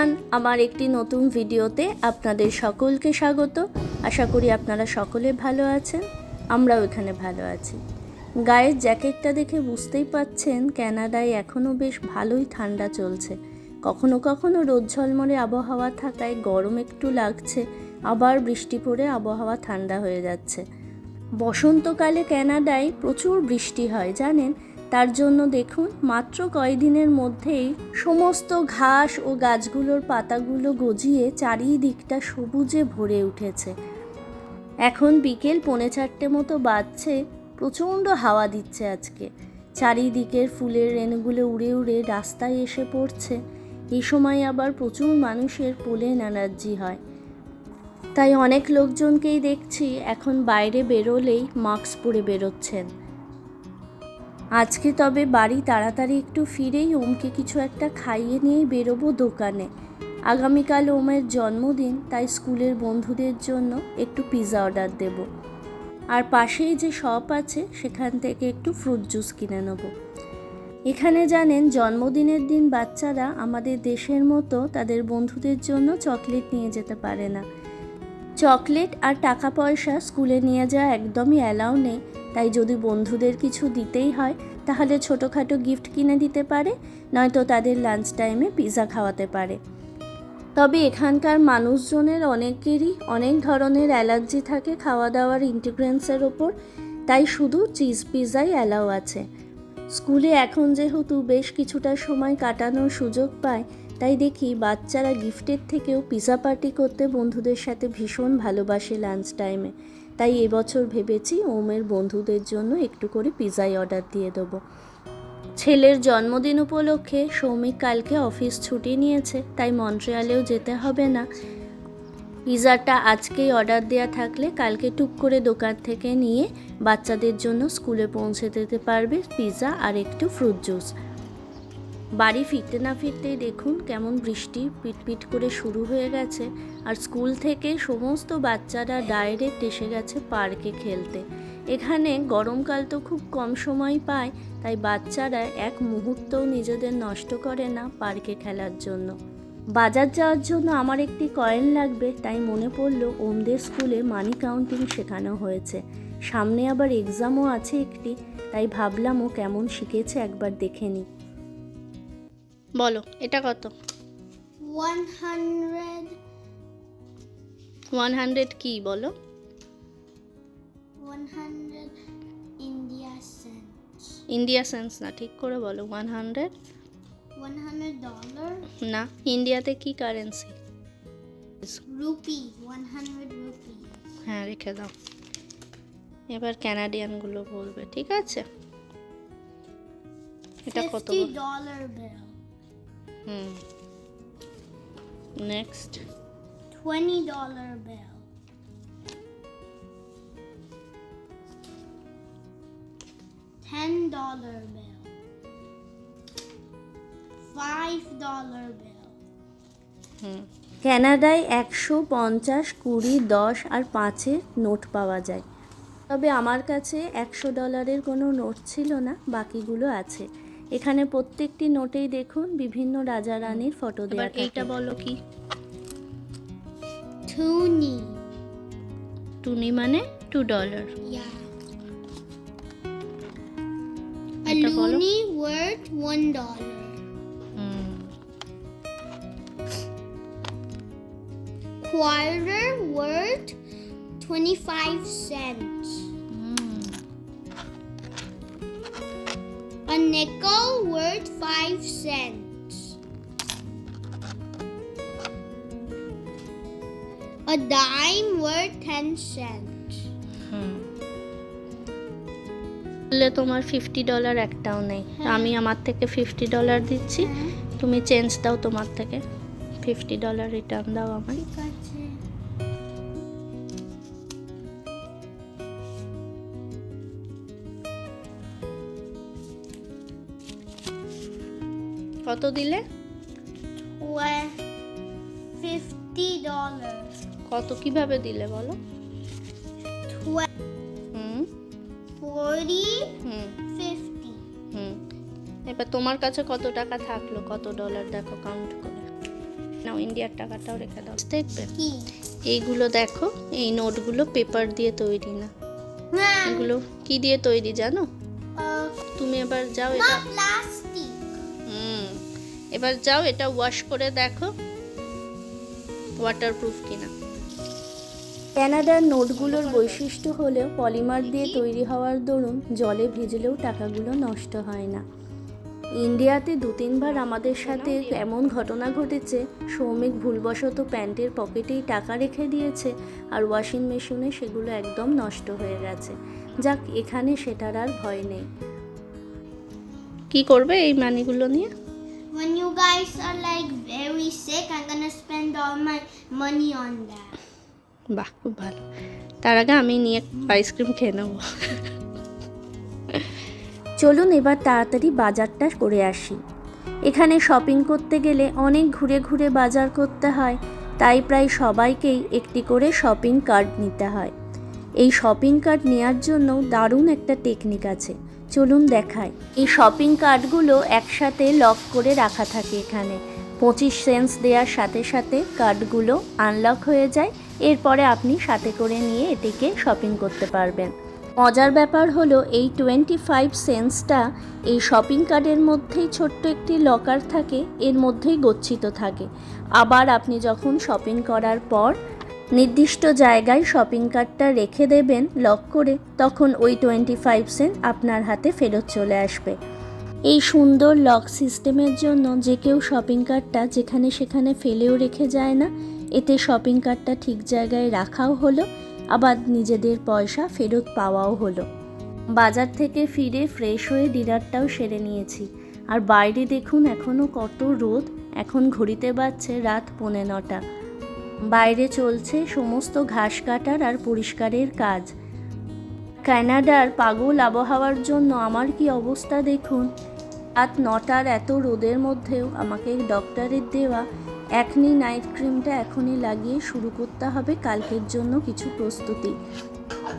Everyone আমার একটি নতুন ভিডিওতে আপনাদের সকলকে স্বাগত। আশা করি আপনারা সকলে ভালো আছেন, আমরাও এখানে ভালো আছি। গায়ের জ্যাকেটটা দেখে বুঝতেই পাচ্ছেন ক্যানাডায় এখনও বেশ ভালোই ঠান্ডা চলছে। কখনো কখনো রোদ ঝলমলে আবহাওয়া থাকায় গরম একটু লাগছে, আবার বৃষ্টি পড়ে আবহাওয়া ঠান্ডা হয়ে যাচ্ছে। বসন্তকালে ক্যানাডায় প্রচুর বৃষ্টি হয়, জানেন? তার জন্য দেখুন, মাত্র কয়েকদিনের মধ্যেই সমস্ত ঘাস ও গাছগুলোর পাতাগুলো গজিয়ে চারিদিকটা সবুজে ভরে উঠেছে। এখন বিকেল পৌনে চারটে মতো বাজছে, প্রচণ্ড হাওয়া দিচ্ছে আজকে। চারিদিকের ফুলের রেণুগুলো উড়ে উড়ে রাস্তায় এসে পড়ছে। এই সময় আবার প্রচুর মানুষের পোলেন অ্যালার্জি হয়। তাই অনেক লোকজনকেই দেখছি এখন বাইরে বেরোলেই মাস্ক পরে বেরোচ্ছেন। আজকে তবে বাড়ি তাড়াতাড়ি একটু ফিরেই ওমকে কিছু একটা খাইয়ে নিয়েই বেরোবো দোকানে। আগামীকাল ওমের জন্মদিন, তাই স্কুলের বন্ধুদের জন্য একটু পিৎজা অর্ডার দেব। আর পাশেই যে শপ আছে, সেখান থেকে একটু ফ্রুট জুস কিনে নেব। এখানে জানেন, জন্মদিনের দিন বাচ্চারা আমাদের দেশের মতো তাদের বন্ধুদের জন্য চকলেট নিয়ে যেতে পারে না। চকলেট আর টাকা পয়সা স্কুলে নিয়ে যাওয়া একদমই অ্যালাউ নেই। তাই যদি বন্ধুদের কিছু দিতেই হয়, তাহলে ছোটোখাটো গিফট কিনে দিতে পারে, নয়তো তাদের লাঞ্চ টাইমে পিৎজা খাওয়াতে পারে। তবে এখানকার মানুষজনের অনেকেরই অনেক ধরনের অ্যালার্জি থাকে খাওয়া দাওয়ার ইন্টিগ্রেন্সের ওপর, তাই শুধু চিজ পিৎজাই অ্যালাউ আছে। স্কুলে এখন যেহেতু বেশ কিছুটা সময় কাটানোর সুযোগ পায় তাই দেখি বাচ্চারা গিফটের থেকেও পিৎজা পার্টি করতে বন্ধুদের সাথে ভীষণ ভালোবাসে লাঞ্চ টাইমে। তাই এবছর ভেবেছি ওমের বন্ধুদের জন্য একটু করে পিৎজাই অর্ডার দিয়ে দেবো। ছেলের জন্মদিন উপলক্ষে সৌমিক কালকে অফিস ছুটি নিয়েছে, তাই মন্ট্রিয়ালেও যেতে হবে না। পিৎজাটা আজকেই অর্ডার দেওয়া থাকলে কালকে টুক করে দোকান থেকে নিয়ে বাচ্চাদের জন্য স্কুলে পৌঁছে দিতে পারবে পিৎজা আর একটু ফ্রুট জুস। বাড়ি ফিরতে না ফিরতেই দেখুন কেমন বৃষ্টি পিটপিট করে শুরু হয়ে গেছে। আর স্কুল থেকে সমস্ত বাচ্চারা ডাইরেক্ট এসে গেছে পার্কে খেলতে। এখানে গরমকাল তো খুব কম সময় পায়, তাই বাচ্চারা এক মুহূর্তও নিজেদের নষ্ট করে না পার্কে খেলার জন্য। বাজার যাওয়ার জন্য আমার একটি কয়েন লাগবে, তাই মনে পড়ল ওমদের স্কুলে মানি কাউন্টিং শেখানো হয়েছে। সামনে আবার এক্সামও আছে একটি, তাই ভাবলাম ও কেমন শিখেছে একবার দেখে নিই। বলো এটা কত? 100 ওয়ান হান্ড্রেড কি বলো? 100 India cents. ইন্ডিয়া সেন্স না ঠিক করে বলো ওয়ান হান্ড্রেড 100 dollar? না ইন্ডিয়াতে কি কারেন্সি rupee 100 rupee. হ্যাঁ রেখে দাও। এবার ক্যানাডিয়ানগুলো বলবে ঠিক আছে? এটা কত 50 dollar hmm next 20 dollar bill. Ten dollar bill. Five dollar bill. Hmm ক্যানাডায় একশো পঞ্চাশ কুড়ি দশ আর পাঁচের নোট পাওয়া যায় তবে আমার কাছে একশো ডলারের কোনো নোট ছিল না বাকিগুলো আছে এখানে প্রত্যেকটি নোটেই দেখুন বিভিন্ন রাজা রানীর ফটো দেওয়া এটা বলো কি? টুনি। টুনি মানে two dollar. Loonie worth one dollar Quarter worth 25 cents. Nickel worth five cents. A dime worth ten cents. বললে তোমার ফিফটি ডলার একটাও নেই। আমি আমার থেকে ফিফটি ডলার দিচ্ছি। তুমি চেঞ্জ দাও তোমার থেকে। ফিফটি ডলার রিটার্ন দাও আমায়। কত দিলে. কত কীভাবে দিলে বলো? হুম। এবার তোমার কাছে কত টাকা থাকল? কত ডলার দেখো কাউন্ট করে। নাও ইন্ডিয়ার টাকাটাও রেখে দাও। দেখবে? এইগুলো দেখো এই নোটগুলো পেপার দিয়ে তৈরি না। এগুলো কি দিয়ে তৈরি জানো? তুমি এবার যাও এটা এবার যাও এটা ওয়াশ করে দেখো। ওয়াটারপ্রুফ কিনা। ক্যানাডার নোটগুলোর বৈশিষ্ট্য হলেও পলিমার দিয়ে তৈরি হওয়ার দরুন জলে ভিজলেও টাকাগুলো নষ্ট হয় না। ইন্ডিয়াতে দু তিনবার আমাদের সাথে এমন ঘটনা ঘটেছে সৌমিক ভুলবশত প্যান্টের পকেটেই টাকা রেখে দিয়েছে আর ওয়াশিং মেশিনে সেগুলো একদম নষ্ট হয়ে গেছে। যাক এখানে সেটার আর ভয় নেই। কি করবে এই মানিগুলো নিয়ে? When you guys are like very sick, I'm gonna spend all my money on that. বাহ খুব ভালো। তার আগে আমি নিয়ে আইসক্রিম খেয়ে নেব। চলুন এবার তাড়াতাড়ি বাজারটা করে আসি। এখানে শপিং করতে গেলে অনেক ঘুরে ঘুরে বাজার করতে হয় তাই প্রায় সবাইকেই একটি করে শপিং কার্ড নিতে হয়। এই শপিং কার্ড নেওয়ার জন্য দারুণ একটা টেকনিক আছে। চলুন দেখাই। এই শপিং কার্ডগুলো একসাথে লক করে রাখা থাকে এখানে। পঁচিশ সেন্স দেওয়ার সাথে সাথে কার্ডগুলো আনলক হয়ে যায়। এরপরে আপনি সাথে করে নিয়ে এটিকে শপিং করতে পারবেন। মজার ব্যাপার হলো এই টোয়েন্টি ফাইভ সেন্সটা এই শপিং কার্ডের মধ্যেই ছোট্ট একটি লকার থাকে, এর মধ্যেই গচ্ছিত থাকে। আবার আপনি যখন শপিং করার পর নির্দিষ্ট জায়গায় শপিং কার্টটা রেখে দেবেন লক করে, তখন ওই টোয়েন্টি ফাইভ সেন্ট আপনার হাতে ফেরত চলে আসবে। এই সুন্দর লক সিস্টেমের জন্য যে কেউ শপিং কার্টটা যেখানে সেখানে ফেলেও রেখে যায় না, এতে শপিং কার্টটা ঠিক জায়গায় রাখাও হলো, আবার নিজেদের পয়সা ফেরত পাওয়াও হলো। বাজার থেকে ফিরে ফ্রেশ হয়ে ডিনারটাও সেরে নিয়েছি। আর বাইরে দেখুন এখনও কত রোদ, এখন ঘড়িতে বাজছে রাত পৌনে নটা। বাইরে চলছে সমস্ত ঘাস কাটার আর পরিষ্কারের কাজ। কানাডার পাগল আবহাওয়ার জন্য আমার কি অবস্থা দেখুন। রাত নটার এত রোদের মধ্যেও আমাকে ডক্টরের দেওয়া একনি নাইট ক্রিমটা এখনই লাগিয়ে শুরু করতে হবে কালকের জন্য কিছু প্রস্তুতি।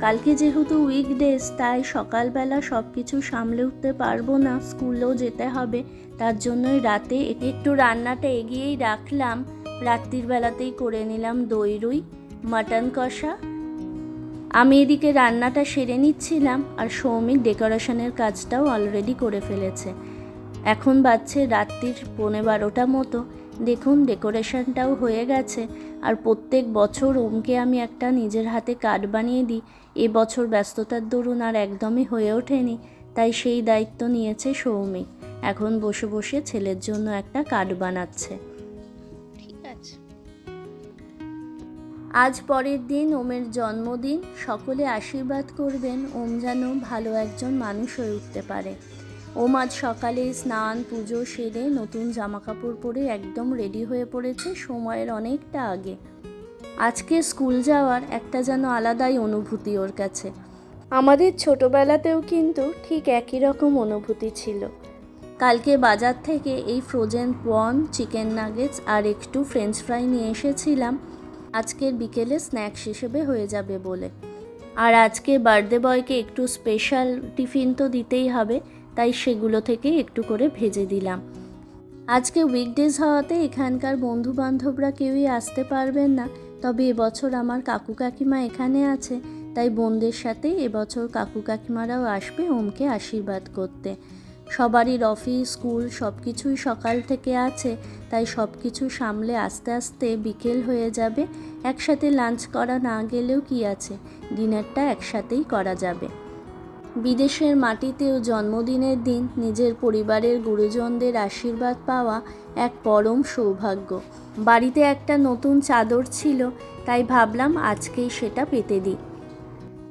কালকে যেহেতু উইকডেজ, তাই সকালবেলা সব কিছু সামলে উঠতে পারব না, স্কুলেও যেতে হবে, তার জন্যই রাতে একটু রান্নাটা এগিয়েই রাখলাম। রাত্রির বেলাতেই করে নিলাম দই রুই, মাটন কষা। আমি এদিকে রান্নাটা সেরে নিচ্ছিলাম আর সৌমিক ডেকোরেশনের কাজটাও অলরেডি করে ফেলেছে। এখন বাজছে রাত্রির পৌনে বারোটা মতো। দেখুন, ডেকোরেশনটাও হয়ে গেছে আর প্রত্যেক বছর ওমকে আমি একটা নিজের হাতে কার্ড বানিয়ে দিই। এবছর ব্যস্ততার দরুন আর একদমই হয়ে ওঠেনি, তাই সেই দায়িত্ব নিয়েছে সৌমিক। এখন বসে বসে ছেলের জন্য একটা কার্ড বানাচ্ছে। আজ পরের দিন ওমের জন্মদিন, সকলে আশীর্বাদ করবেন ওম যেন ভালো একজন মানুষ হয়ে উঠতে পারে। ওম আজ সকালে স্নান, পুজো সেরে নতুন জামাকাপড় পরে একদম রেডি হয়ে পড়েছে সময়ের অনেকটা আগে। আজকে স্কুল যাওয়ার একটা যেন আলাদাই অনুভূতি ওর কাছে। আমাদের ছোটবেলাতেও কিন্তু ঠিক একই রকম অনুভূতি ছিল। কালকে বাজার থেকে এই ফ্রোজেন প্রন চিকেন নাগেটস আর একটু ফ্রেঞ্চ ফ্রাই নিয়ে এসেছিলাম। আজকের বিকেলে স্ন্যাক্স হিসেবে হয়ে যাবে বলে। আর আজকে বার্থডে বয়কে একটু স্পেশাল টিফিন তো দিতেই হবে, তাই সেগুলো থেকে একটু করে ভেজে দিলাম। আজকে উইকডেজ হওয়াতে এখানকার বন্ধু বান্ধবরা কেউই আসতে পারবেন না, তবে এবছর আমার কাকু কাকিমা এখানে আছে, তাই বোনদের সাথে এবছর কাকু কাকিমারাও আসবে ওমকে আশীর্বাদ করতে। সবারই অফিস স্কুল সব কিছুই সকাল থেকে আছে, তাই সব কিছু সামলে আস্তে আস্তে বিকেল হয়ে যাবে। একসাথে লাঞ্চ করা না গেলেও কি আছে? ডিনারটা একসাথেই করা যাবে। বিদেশের মাটিতেও জন্মদিনের দিন নিজের পরিবারের গুরুজনদের আশীর্বাদ পাওয়া এক পরম সৌভাগ্য। বাড়িতে একটা নতুন চাদর ছিল, তাই ভাবলাম আজকেই সেটা পেতে দিই।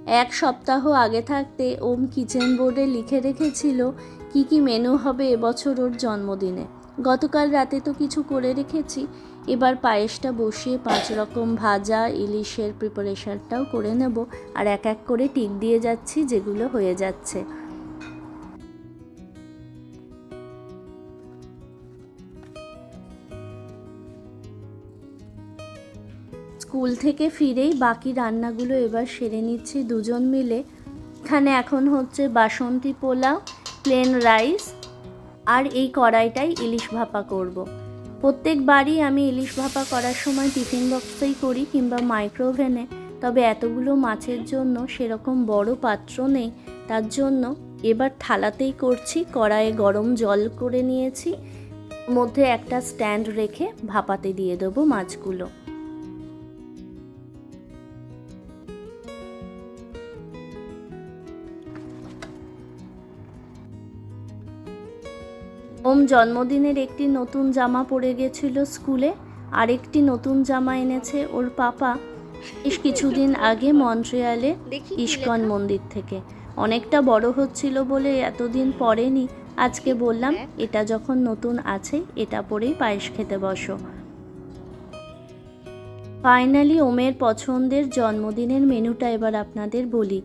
এক সপ্তাহ আগে থাকতে ওম কিচেন বোর্ডে লিখে রেখেছিল কি কি মেনু হবে এবছর ওর জন্মদিনে? গতকাল রাতে তো কিছু করে রেখেছি। এবার পায়েসটা বসিয়ে পাঁচ রকম ভাজা, ইলিশের প্রিপারেশনটাও করে নেব। আর এক এক করে টিক দিয়ে যাচ্ছি যেগুলো হয়ে যাচ্ছে। স্কুল থেকে ফিরেই বাকি রান্নাগুলো এবার সেরে নিচ্ছি দুজন মিলে। এখানে এখন হচ্ছে বাসন্তী পোলাও প্লেন রাইস আর এই কড়াইটাই ইলিশ ভাপা করব। প্রত্যেকবারই আমি ইলিশ ভাপা করার সময় টিফিন বক্সেই করি কিংবা মাইক্রোওভেনে, তবে এতগুলো মাছের জন্য সেরকম বড় পাত্র নেই, তার জন্য এবার থালাতেই করছি, কড়াইয়ে গরম জল করে নিয়েছি, মধ্যে একটা স্ট্যান্ড রেখে ভাপাতে দিয়ে দেবো মাছগুলো ওম জন্মদিনের একটি নতুন জামা পরে গেছিল স্কুলে আরেকটি নতুন জামা এনেছে ওর পাপা। বেশ কিছুদিন আগে মন্ট্রিয়ালে ইস্কন মন্দির থেকে। অনেকটা বড় হচ্ছিল বলে এতদিন পরেনি। আজকে বললাম এটা যখন নতুন আছে এটা পরেই পায়েস খেতে বসো। ফাইনালি ওমের পছন্দের জন্মদিনের মেনুটা এবার আপনাদের বলি।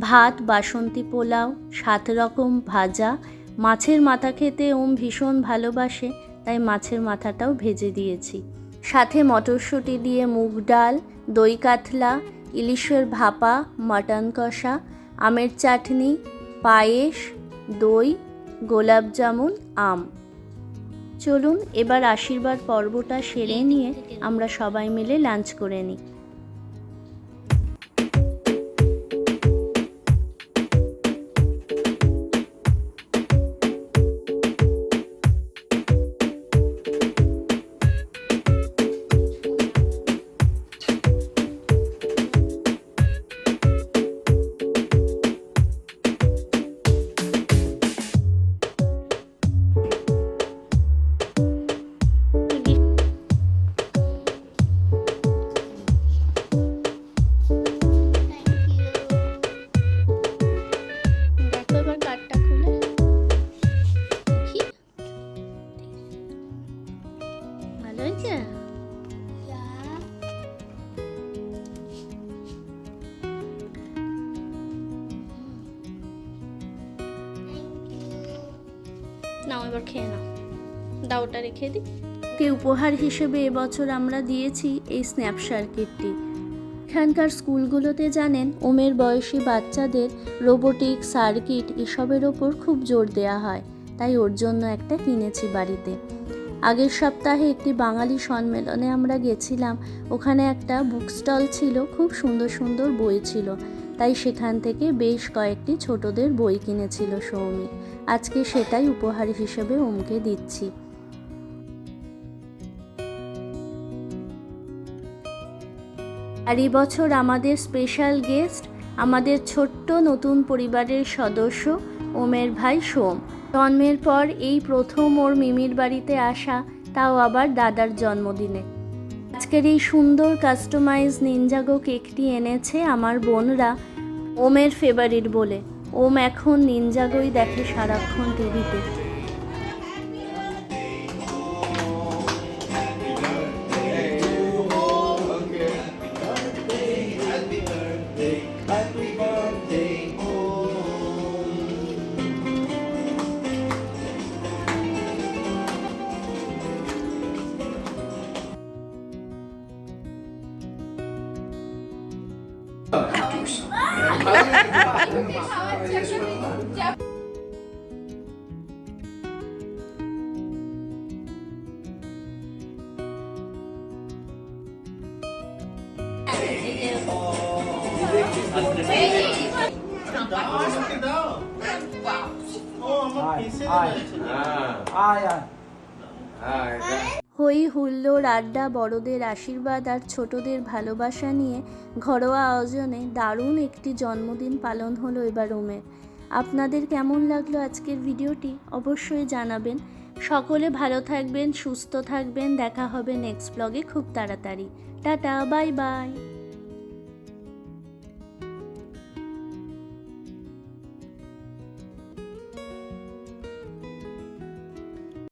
ভাত বাসন্তী পোলাও সাত রকম ভাজা মাছের মাথা খেতে ওম ভীষণ ভালোবাসে, তাই মাছের মাথাটাও ভেজে দিয়েছি। সাথে মটরশুঁটি দিয়ে মুগ ডাল, দই কাতলা, ইলিশের ভাপা, মটন কষা, আমের চাটনি, পায়েস, দই, গোলাপ জামুন, আম। চলুন, এবার আশীর্বাদ পর্বটা সেরে নিয়ে আমরা সবাই মিলে লাঞ্চ করে নিই। নাও, এবার খেয়ে নাও। দাও ওটা রেখে দিই। উপহার হিসেবে এবছর আমরা দিয়েছি এই স্ন্যাপ সার্কিটটি এখানকার স্কুলগুলোতে জানেন ওমের বয়সী বাচ্চাদের রোবোটিক, সার্কিট এসবের ওপর খুব জোর দেওয়া হয়। তাই ওর জন্য একটা কিনেছি বাড়িতে। আগের সপ্তাহে একটি বাঙালি সম্মেলনে আমরা গেছিলাম। ওখানে একটা বুক স্টল ছিল, খুব সুন্দর সুন্দর বই ছিল। তাই সেখান থেকে বেশ কয়েকটি ছোটদের বই কিনেছিল সৌমিক আজকে সেটাই উপহার হিসেবে ওমকে দিচ্ছি। আর বছর আমাদের স্পেশাল গেস্ট আমাদের ছোট্ট নতুন পরিবারের সদস্য ওমের ভাই সোম। জন্মের পর এই প্রথম ওর মিমির বাড়িতে আসা, তাও আবার দাদার জন্মদিনে। আজকের এই সুন্দর কাস্টমাইজ নিনজাগো কেকটি এনেছে আমার বোনরা ওমের ফেভারিট বলে। ওম এখন নিনজাগোই দেখে সারাক্ষণ টিভিতে Tapi kawan, jaga. হুল্লোড়, আড্ডা, বড়দের আশীর্বাদ আর ছোটদের ভালোবাসা নিয়ে ঘরোয়া আয়োজনে দারুণ একটি জন্মদিন পালন হলো এবার ওমের আপনাদের কেমন লাগল আজকের ভিডিওটি অবশ্যই জানাবেন। সকলে ভালো থাকবেন, সুস্থ থাকবেন। দেখা হবে নেক্সট ব্লগে খুব তাড়াতাড়ি। Tata bye bye